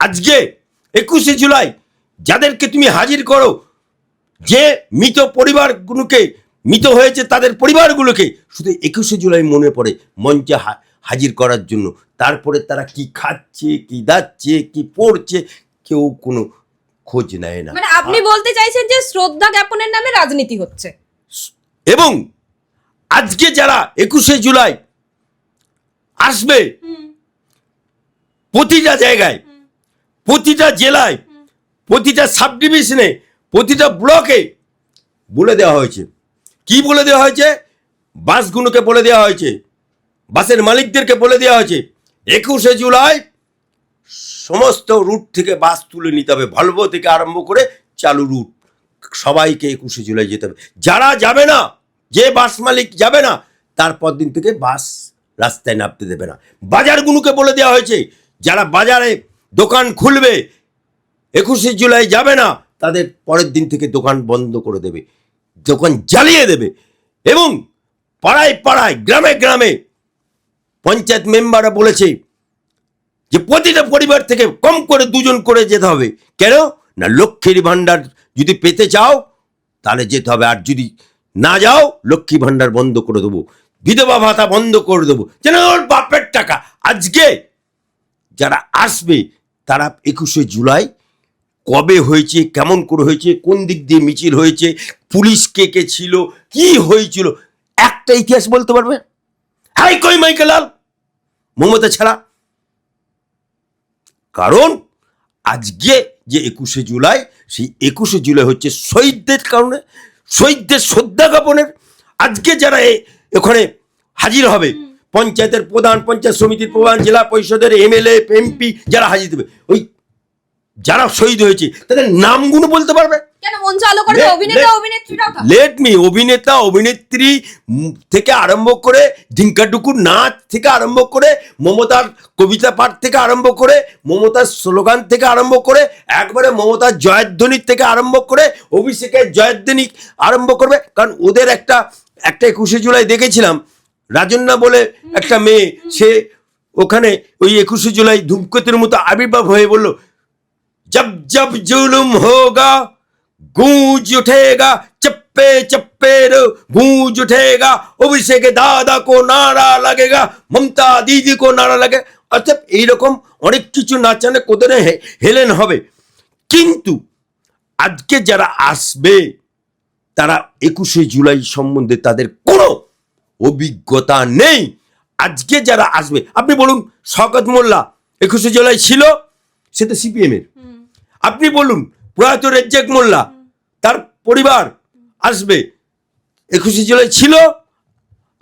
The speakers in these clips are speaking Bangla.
আজকে একুশে জুলাই যাদেরকে তুমি হাজির করো যে মৃত পরিবারগুলোকে মৃত হয়েছে তাদের পরিবারগুলোকে শুধু একুশে জুলাই মনে পড়ে মঞ্চে হাজির করার জন্য। তারপরে তারা কি খাচ্ছে কি দাচ্ছে কি পড়ছে কেউ কোনো খোঁজ নেয় না। মানে আপনি বলতে চাইছেন যে শ্রদ্ধা জ্ঞাপনের নামে রাজনীতি হচ্ছে। এবং আজকে যারা একুশে জুলাই আসবে প্রতিটা জায়গায় প্রতিটা জেলায়, প্রতিটা সাব ডিভিশনে প্রতিটা ব্লকে বলে দেওয়া হয়েছে। কি বলে দেওয়া হয়েছে? বাসগুলোকে বলে দেওয়া হয়েছে। বাসের মালিকদেরকে বলে দেওয়া হয়েছে। একুশে জুলাই সমস্ত রুট থেকে বাস তুলে নিতে হবে। ভলভো থেকে আরম্ভ করে চালু রুট সবাইকে একুশে জুলাই যেতে হবে। যারা যাবে না, যে বাস মালিক যাবে না তারপর দিন থেকে বাস রাস্তায় নামতে দেবে না। বাজারগুলোকে বলে দেওয়া হয়েছে। যারা বাজারে দোকান খুলবে, একুশে জুলাই যাবে না, তাদের পরের দিন থেকে দোকান বন্ধ করে দেবে, দোকান জ্বালিয়ে দেবে এবং পাড়ায় পাড়ায়, গ্রামে গ্রামে পঞ্চায়েত মেম্বাররা বলেছে যে প্রতিটা পরিবার থেকে কম করে দুজন করে যেতে হবে। কেন? না লক্ষ্মীর ভাণ্ডার যদি পেতে চাও, তাহলে যেতে হবে, আর যদি না যাও, লক্ষ্মী ভাণ্ডার বন্ধ করে দেবো, বিধবা ভাতা বন্ধ করে দেবো। যেন ওর বাপের টাকা আজকে যারা আসবে তারা একুশে জুলাই কবে হয়েছে, কেমন করে হয়েছে, কোন দিক দিয়ে মিছিল হয়েছে, পুলিশ কে কে ছিল, কি হয়েছিল, একটা ইতিহাস বলতে পারবে? হাই কই মাইকেলাল মমতা ছাড়া। কারণ আজকে যে একুশে জুলাই, সেই একুশে জুলাই হচ্ছে শহীদদের কারণে, শহীদদের শ্রদ্ধা জ্ঞাপনের। আজকে যারা এখানে হাজির হবে পঞ্চায়েতের প্রধান পঞ্চায়েত সমিতির প্রধান জেলা পরিষদের এমএলএ এমপি যারা হাজির দেবে ওই যারা শহীদ হয়েছে তাদের নামগুলো বলতে পারবে। লেট মি অভিনেতা অভিনেত্রী থেকে আরম্ভ করে ঢিঙ্কাটুকুর নাচ থেকে আরম্ভ করে মমতার কবিতা পাঠ থেকে আরম্ভ করে মমতার স্লোগান থেকে আরম্ভ করে একবারে মমতার জয়ধ্বনির থেকে আরম্ভ করে অভিষেকের জয়ধ্বনি আরম্ভ করবে কারণ ওদের একটা একটা একুশে জুলাই দেখেছিলাম রাজন্যা বলে একটা মেয়ে সে ওখানে ওই একুশে জুলাই ধূমকেতুর মতো আবির্ভাব হয়ে বলল जब जब जुल्म होगा गूंज उठेगा चप्पे चप्पे रो गूंज उठेगा অভিষেক দাদা কো নারা লাগেগা মমতা দিদি কো নারা লাগে অর্থাৎ এইরকম অনেক কিছু নাচানে কোদরে হে- হেলেন হবে কিন্তু আজকে যারা আসবে তারা একুশে জুলাই সম্বন্ধে তাদের কোনো অভিজ্ঞতা নেই। আজকে যারা আসবে আপনি বলুন শকত মোল্লা একুশে জুলাই ছিল সে তো সিপিএম এর। আপনি বলুন প্রয়াত রেজ্জাক মোল্লা তার পরিবার আসবে একুশে জুলাই ছিল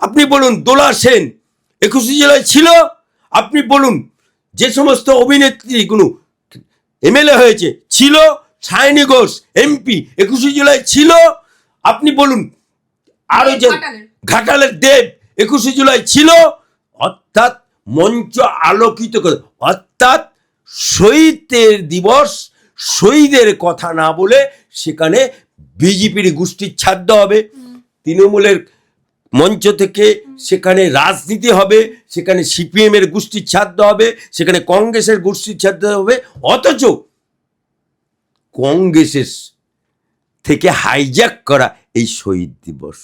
আপনি বলুন দোলা সেন একুশে জুলাই ছিল আপনি বলুন যে সমস্ত অভিনেত্রীগুলো এমএলএ হয়েছে ছিল সায়নী ঘোষ এমপি একুশে জুলাই ছিল আপনি বলুন আরও যে ঘাটালের। দেব একুশে জুলাই ছিল, অর্থাৎ মঞ্চ আলোকিত করে, অর্থাৎ শহীদের দিবস, শহীদের কথা না বলে সেখানে বিজেপির গোষ্ঠীর ছাড়তে হবে তৃণমূলের মঞ্চ থেকে সেখানে রাজনীতি হবে, সেখানে সিপিএম এর গোষ্ঠীর ছাড়তে হবে, সেখানে কংগ্রেসের গোষ্ঠীর ছাড়তে হবে অথচ কংগ্রেসের থেকে হাইজ্যাক করা এই শহীদ দিবস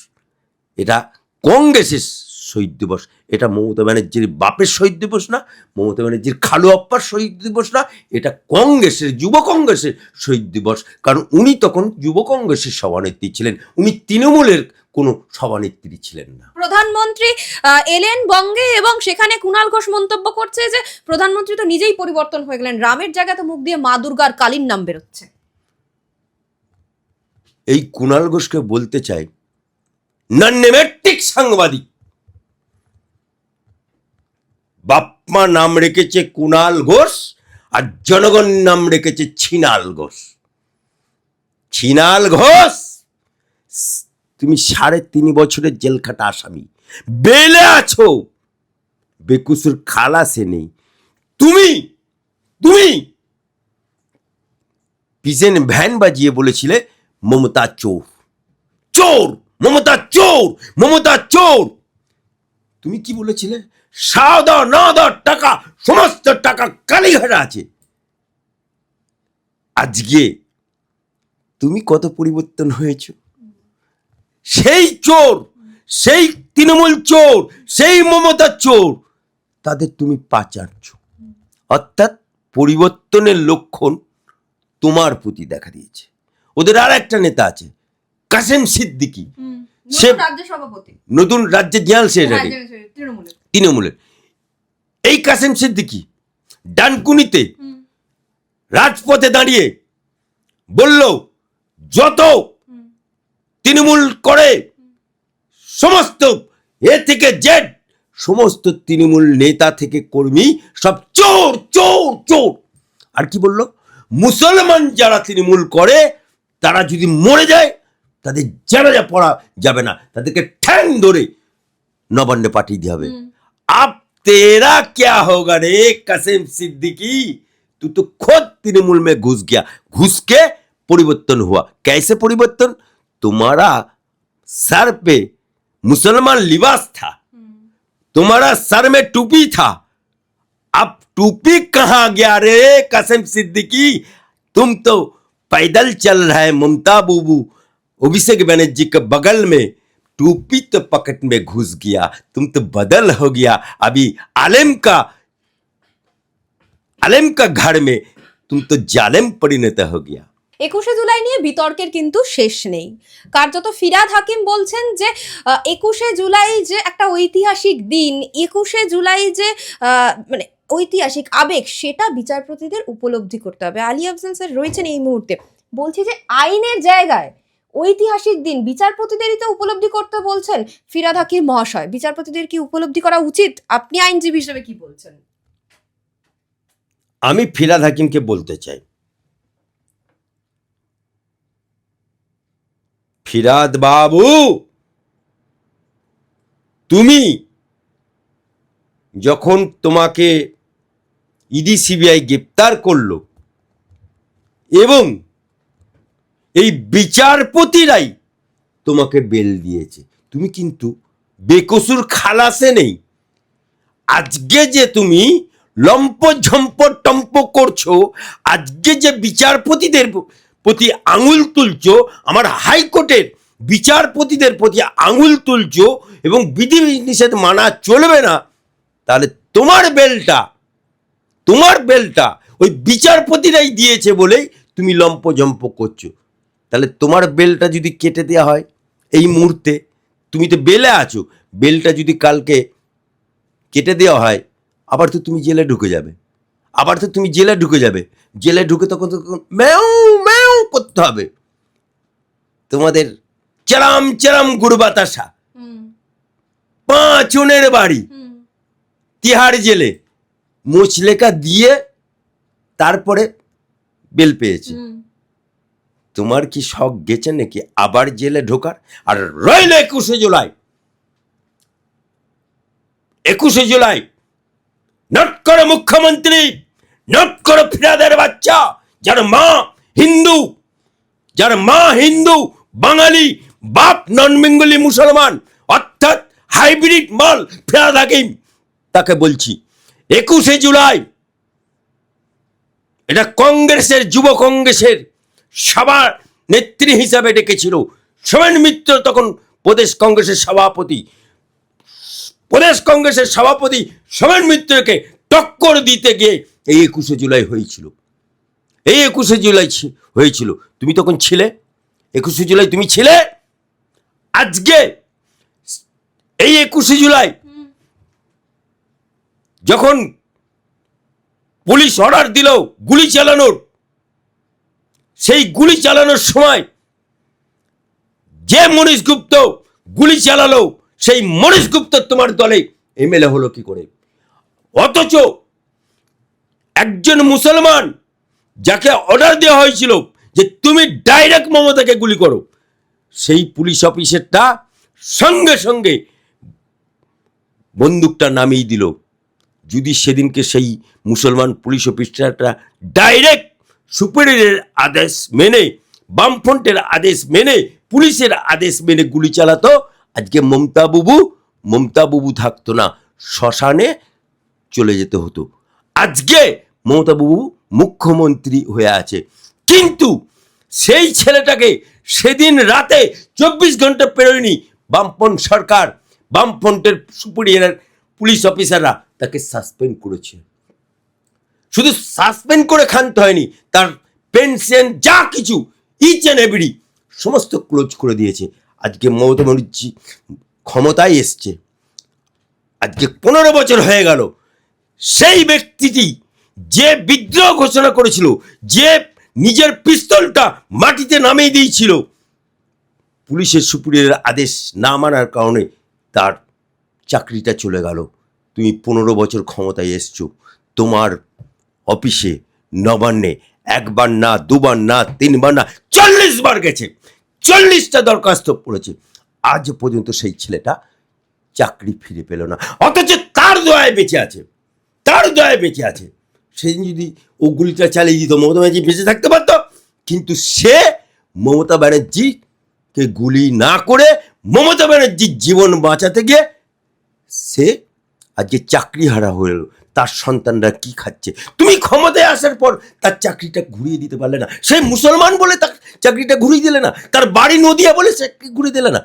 এটা কংগ্রেসের শহীদ দিবস। এটা মমতা ব্যানার্জির বাপের শহীদ দিবস না মমতা ব্যানার্জির খালু আপ্পার শহীদ দিবস না এটা কংগ্রেসের যুব কংগ্রেসের শহীদ দিবস। কারণ উনি তখন যুব কংগ্রেসের সভানেত্রী ছিলেন উনি তৃণমূলের কোনো সভানেত্রী ছিলেন না। প্রধানমন্ত্রী এলেন বঙ্গে এবং সেখানে কুণাল ঘোষ মন্তব্য করছে যে প্রধানমন্ত্রী তো নিজেই পরিবর্তন হয়ে গেলেন রামের জায়গায় তো মুখ দিয়ে মা দুর্গার কালীর নাম বেরোচ্ছে। এই কুণাল ঘোষকে বলতে চাই নন্নেমেটিক সাংবাদিক। বাপ্পা নাম রেখেছে কুণাল ঘোষ আর জনগণ নাম রেখেছে ছিনাল ঘোষ। ছিনাল ঘোষ, তুমি সাড়ে তিন বছরের জেল খাটা আসামি। বেলে আছো। বেকুসুর খালাসে নেই। তুমি তুমি পিছন ভ্যান বাজিয়ে বলেছিলে মমতা চোর। চোর! মমতা চোর মমতা চোর। তুমি কি বলেছিলে? সাদা না টাকা সমস্ত টাকা কালীঘাটে আছে। আজকে তুমি কত পরিবর্তন হয়েছ? সেই চোর সেই তৃণমূল চোর সেই মমতার চোর তাদের তুমি পাচারছ অর্থাৎ পরিবর্তনের লক্ষণ তোমার প্রতি দেখা দিয়েছে। ওদের আর একটা নেতা আছে কাসেম সিদ্দিকী। সে- নতুন রাজ্যের জেনারেল সেক্রেটারি তৃণমূলের। তৃণমূলের। এই কাসেম সিদ্দিকি ডানকুনিতে রাজপথে দাঁড়িয়ে বলল যত তৃণমূল করে সমস্ত এ থেকে জেড সমস্ত তৃণমূল নেতা থেকে কর্মী সব চোর চোর চোর। আর কি বলল? মুসলমান যারা তৃণমূল করে তারা যদি মরে যায় তাদের জানাজা পড়া যাবে না তাদেরকে ঠ্যাং ধরে নবান্নে পাঠিয়ে দিতে হবে अब तेरा क्या होगा रे कसम सिद्दीकी तू तो खुद तृणमूल में घुस गया घुस के परिवर्तन हुआ कैसे परिवर्तन तुम्हारा सर पे मुसलमान लिबास था तुम्हारा सर में टोपी था अब टोपी कहाँ गया रे कसम सिद्दीकी तुम तो पैदल चल रहा है ममता बूबू अभिषेक बनर्जी के बगल में टोपी तो पॉकेट में घुस गया तुम तो बदल हो गया अभी आलम का आलम का घर में तुम तो जालिम परिणत हो गया একুশে জুলাই নিয়ে বিতর্কের কিন্তু শেষ নেই কার্যত ফিরাদ হাকিম বলছেন যে একুশে জুলাই যে একটা ঐতিহাসিক দিন একুশে জুলাই যে আহ, মানে ঐতিহাসিক আবেগ সেটা বিচারপতিদের উপলব্ধি করতে হবে আলী আফজাল স্যার রয়েছেন এই মুহূর্তে বলছি যে আইনের জায়গায় ঐতিহাসিক দিন বিচারপতিদেরই তো উপলব্ধি করতে বলছেন ফিরাদ হাকিম মহাশয়? বিচারপতিদের কি উপলব্ধি করা উচিত? আপনি আইনজীবী হিসেবে কি বলছেন? আমি ফিরাদ হাকিমকে বলতে চাই। ফিরাদ বাবু! তুমি যখন তোমাকে ইডি, সিবিআই গ্রেপ্তার করল এবং এই বিচারপতিরাই তোমাকে বেল দিয়েছে। তুমি কিন্তু বেকসুর খালাসে নেই। আজকে যে তুমি লম্প ঝম্প টম্প করছ, আজকে যে বিচারপতিদের প্রতি আঙুল তুলছো, আমার হাইকোর্টের বিচারপতিদের প্রতি আঙুল তুলছো এবং বিধি নিষেধ মানা চলবে না, তাহলে তোমার বেলটা তোমার বেলটা ওই বিচারপতিরাই দিয়েছে বলেই তুমি লম্প জম্প করছ। তাহলে তোমার বেলটা যদি কেটে দেওয়া হয় এই মুহূর্তে তুমি তো বেলে আছো বেলটা যদি কালকে কেটে দেওয়া হয় আবার তো তুমি জেলে ঢুকে যাবে। আবার তো তুমি জেলে ঢুকে যাবে। জেলে ঢুকে তখন তো ম্যাও ম্যাও করতে হবে। তোমাদের চারাম চারাম গুড় বাতাসা। পাঁচনের বাড়ি। তিহার জেলে। মুচলেকা দিয়ে তারপরে বেল পেয়েছে। তোমার কি শখ গেছে নাকি আবার জেলে ঢোকার? আর রইল একুশে জুলাই। একুশে জুলাই। নট করে মুখ্যমন্ত্রী, নট করে ফিরাদের বাচ্চা, যার মা হিন্দু, যার মা হিন্দু, বাঙালি, বাপ নন বেঙ্গলি মুসলমান, অর্থাৎ হাইব্রিড মাল ফিরাদ হাকিম, তাকে বলছি, একুশে জুলাই, এটা কংগ্রেসের, যুব কংগ্রেসের সবার নেত্রী হিসাবে ডেকেছিল। সোমেন মিত্র তখন প্রদেশ কংগ্রেসের সভাপতি। প্রদেশ কংগ্রেসের সভাপতি সোমেন মিত্রকে টক্কর দিতে গিয়ে এই একুশে জুলাই হয়েছিল। এই একুশে জুলাই হয়েছিল। তুমি তখন ছিলে? একুশে জুলাই তুমি ছিলে? আজকে এই একুশে জুলাই যখন পুলিশ অর্ডার দিল, গুলি চালানোর সেই গুলি চালানোর সময় যে মনীষ গুপ্ত গুলি চালালো, সেই মনীষ গুপ্ত তোমার দলে এমএলএ হলো কি করে? অথচ একজন মুসলমান যাকে অর্ডার দেওয়া হয়েছিল যে তুমি ডাইরেক্ট মমতাকে গুলি করো, সেই পুলিশ অফিসারটা সঙ্গে সঙ্গে বন্দুকটা নামিয়ে দিল। যদি সেদিনকে সেই মুসলমান পুলিশ অফিসারটা ডাইরেক্ট সুপিরিয়রের আদেশ মেনে, বামফ্রন্টের আদেশ মেনে, পুলিশের আদেশ মেনে গুলি চালাতো। আজকে মমতা বাবু মমতা বাবু থাকতো না, শ্মশানে চলে যেতে হতো। আজকে মমতা বাবু মুখ্যমন্ত্রী হয়ে আছে। কিন্তু সেই ছেলেটাকে সেদিন রাতে চব্বিশ ঘণ্টা পেরোয়নি বামপন সরকার। বামফ্রন্টের সুপিরিয়ার পুলিশ অফিসাররা তাকে সাসপেন্ড করেছে। শুধু সাসপেন্ড করে খানতে হয়নি, তার পেনশন যা কিছু ইচ অ্যান্ড এভরি সমস্ত ক্লোজ করে দিয়েছে। আজকে মমতা ব্যানার্জি ক্ষমতায় এসছে। আজকে পনেরো বছর হয়ে গেল। সেই ব্যক্তিটি যে বিদ্রোহ ঘোষণা করেছিল, যে নিজের পিস্তলটা মাটিতে নামিয়ে দিয়েছিল, পুলিশের সুপুরের আদেশ না মানার কারণে তার চাকরিটা চলে গেল। তুমি পনেরো বছর ক্ষমতায় এসছো। তোমার অফিসে নবান্নে, একবার না, দুবার না, তিনবার না চল্লিশ বার গেছে। চল্লিশটা দরখাস্ত পড়েছে। আজ পর্যন্ত সেই ছেলেটা চাকরি ফিরে পেল না। অথচ তার দয়ায় বেঁচে আছে। তার দয়ায় বেঁচে আছে। সেদিন যদি ও গুলিটা চালিয়ে দিত, মমতা ব্যানার্জি বেঁচে থাকতে পারত। কিন্তু সে মমতা ব্যানার্জিকে গুলি না করে মমতা ব্যানার্জির জীবন বাঁচাতে গিয়ে সে আজকে চাকরি হারা হয়ে। তার সন্তানরা কি খাচ্ছে? তুমি ক্ষমতায় আসার পর তার চাকরিটা ঘুরিয়ে দিতে পারলে না। সে মুসলমান বলে তার চাকরিটা ঘুরিয়ে দিলে না। তার বাড়ি নদিয়া বলে সে ঘুরিয়ে দিলে না।